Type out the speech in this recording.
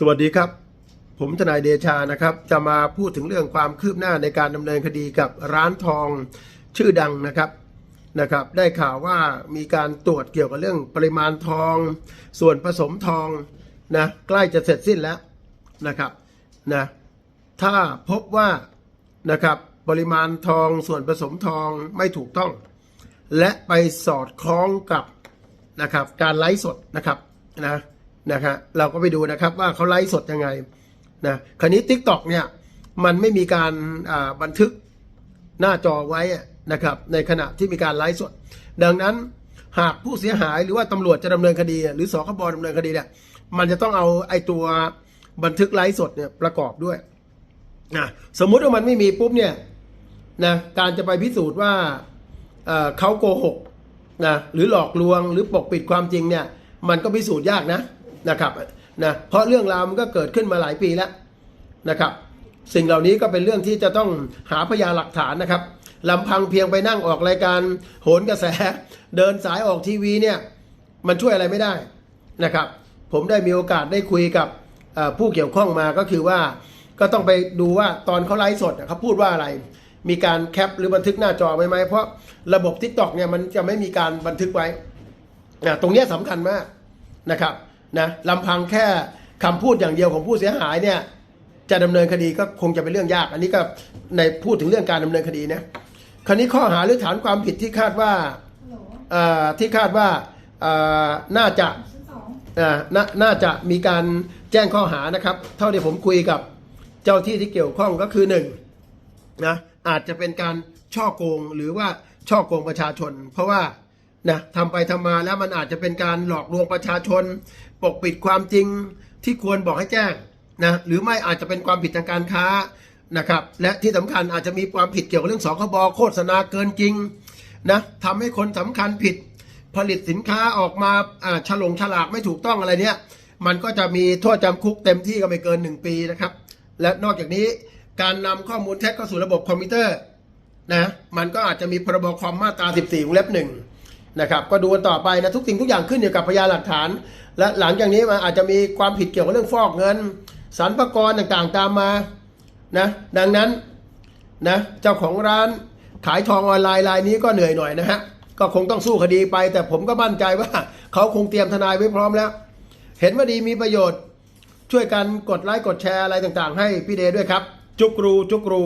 สวัสดีครับ ผมทนายเดชานะครับ จะมาพูดถึงเรื่องความคืบหน้าในการดำเนินคดีกับร้านทองชื่อดังนะครับนะครับ ได้ข่าวว่ามีการตรวจเกี่ยวกับเรื่องปริมาณทอง ส่วนผสมทองนะใกล้จะเสร็จสิ้นแล้วนะครับนะถ้าพบว่านะครับปริมาณทองส่วนผสมทองไม่ถูกต้อง และไปสอดคล้องกับนะครับการไลฟ์สดนะครับนะ นะครับเราก็ไปดูนะครับว่าเขาไลฟ์สดยังไงนะคราวนี้ t ิ k t o k เนี่ยมันไม่มีการบันทึกหน้าจอไว้นะครับในขณะที่มีการไลฟ์สด ดังนั้นหากผู้เสียหายหรือว่าตำรวจจะดำเนินคดี หรือสคบดำเนินคดีเนี่ยมันจะต้องเอาไอ้ตัวบันทึกไลฟ์สดเนี่ยประกอบด้วยนะสมมุติว่ามันไม่มีปุ๊บเนี่ยนะการจะไปพิสูจน์ว่าเเขาโกหกนะหรือหลอกลวงหรือปกปิดความจริงเนี่ยมันก็พิสูจน์ยากนะ นะครับนะเพราะเรื่องราวมันก็เกิดขึ้นมาหลายปีแล้วนะครับ สิ่งเหล่านี้ก็เป็นเรื่องที่จะต้องหาพยานหลักฐานนะครับลำพังเพียงไปนั่งออกรายการโหนกระแส เดินสายออกทีวีเนี่ยมันช่วยอะไรไม่ได้นะครับ ผมได้มีโอกาสได้คุยกับผู้เกี่ยวข้องมาก็คือว่าก็ต้องไปดูว่าตอนเขาไลฟ์สดเขาพูดว่าอะไร มีการแคปหรือบันทึกหน้าจอไว้ไหมเพราะระบบ t ิ k t o k เนี่ยมันจะไม่มีการบันทึกไว้ตรงนี้สำคัญมากนะครับ นะลำพังแค่คำพูดอย่างเดียวของผู้เสียหายเนี่ยจะดำเนินคดีก็คงจะเป็นเรื่องยาก อันนี้ก็ในพูดถึงเรื่องการดำเนินคดีนะคราวนี้ข้อหาหรือฐานความผิดที่คาดว่าที่คาดว่าน่าจะนน่าจะมีการแจ้งข้อหานะครับ เท่าที่ผมคุยกับเจ้าที่ที่เกี่ยวข้องก็คือหนึ่งนะอาจจะเป็นการช่อโกงหรือว่าช่อโกงประชาชน เพราะว่า นะทำไปทำมาแล้วมันอาจจะเป็นการหลอกลวงประชาชน ปกปิดความจริงที่ควรบอกให้แจ้งนะหรือไม่อาจจะเป็นความผิดทางการค้านะครับและที่สำคัญอาจจะมีความผิดเกี่ยวกับเรื่องสคบโฆษณาเกินจริงนะทำให้คนสำคัญผิดผลิตสินค้าออกมาฉลงฉลากไม่ถูกต้องอะไรเนี่ยมันก็จะมีโทษจำคุกเต็มที่ก็ไม่เกิน 1 ปีนะครับ และนอกจากนี้การนำข้อมูลเท็จเข้าสู่ระบบคอมพิวเตอร์นะมันก็อาจจะมีพรบคอมมาตรา 14วงเล็บหนึ่ง นะครับก็ดูกันต่อไปนะทุกสิ่งทุกอย่างขึ้นอยู่กับพยานหลักฐาน และหลังจากนี้มันอาจจะมีความผิดเกี่ยวกับเรื่องฟอกเงินสรรพากรต่างๆตามมานะดังนั้นนะเจ้าของร้านขายทองออนไลน์รายนี้ก็เหนื่อยหน่อยนะฮะก็คงต้องสู้คดีไป แต่ผมก็มั่นใจว่าเขาคงเตรียมทนายไว้พร้อมแล้ว เห็นว่าดีมีประโยชน์ ช่วยกันกดไลค์กดแชร์อะไรต่างๆ ให้พี่เดด้วยครับ จุกรูจุกรู